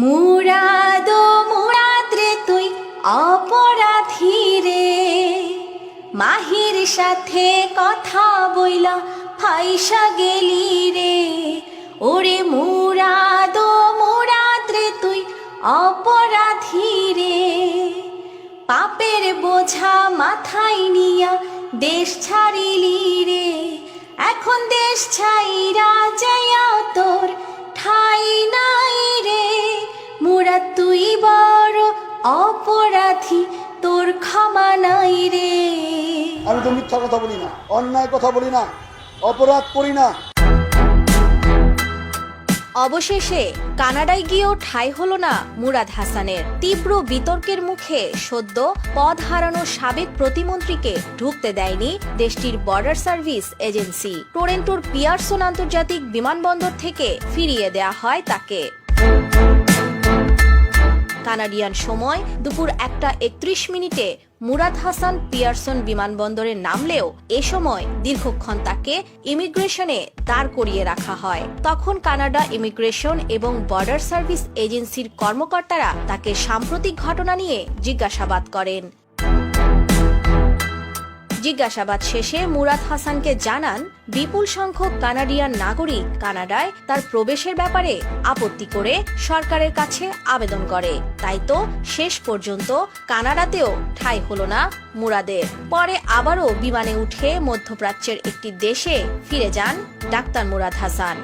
মুরাদ মুরাদ রে তুই অপরাধী রে মাহির সাথে কথা বইলা ফাইসা গেলি রে। ওরে মুরাদ মুরাদ রে তুই অপরাধী রে পাপের বোঝা মাথায় নিয়া দেশ ছাড়িলি রে। এখন দেশ ছাইরা তুই বড় অপরাধী তোর ক্ষমা নাই রে। আমি তো মিথ্যা কথা বলি না অন্যায় কথা বলি না অপরাধ করি না। অবশেষে কানাডায় গিয়েও ঠাঁই হলো না মুরাদ হাসানের। তীব্র বিতর্কের মুখে সদ্য পদ হারানো সাবেক প্রতিমন্ত্রীকে ঢুকতে দেয়নি দেশটির বর্ডার সার্ভিস এজেন্সি টরেন্টোর পিয়ারসন আন্তর্জাতিক বিমানবন্দর থেকে ফিরিয়ে দেয়া হয় তাকে। কানাডিয়ান সময় দুপুর একটা একত্রিশ মিনিটে মুরাদ হাসান পিয়ারসন বিমানবন্দরে নামলেও এ সময় দীর্ঘক্ষণ তাকে ইমিগ্রেশনে দাঁড় করিয়ে রাখা হয়। তখন কানাডা ইমিগ্রেশন এবং বর্ডার সার্ভিস এজেন্সির কর্মকর্তারা তাকে সাম্প্রতিক ঘটনা নিয়ে জিজ্ঞাসাবাদ করেন। জিজ্ঞাসাবাদ শেষে মুরাদ হাসানকে জানান, বিপুল সংখ্যক কানাডিয়ান নাগরিক কানাডায় তার প্রবেশের ব্যাপারে আপত্তি করে সরকারের কাছে আবেদন করে। তাই তো শেষ পর্যন্ত কানাডাতেও ঠাঁই হলো না মুরাদের। পরে আবারও বিমানে উঠে মধ্যপ্রাচ্যের একটি দেশে ফিরে যান ডাক্তার মুরাদ হাসান।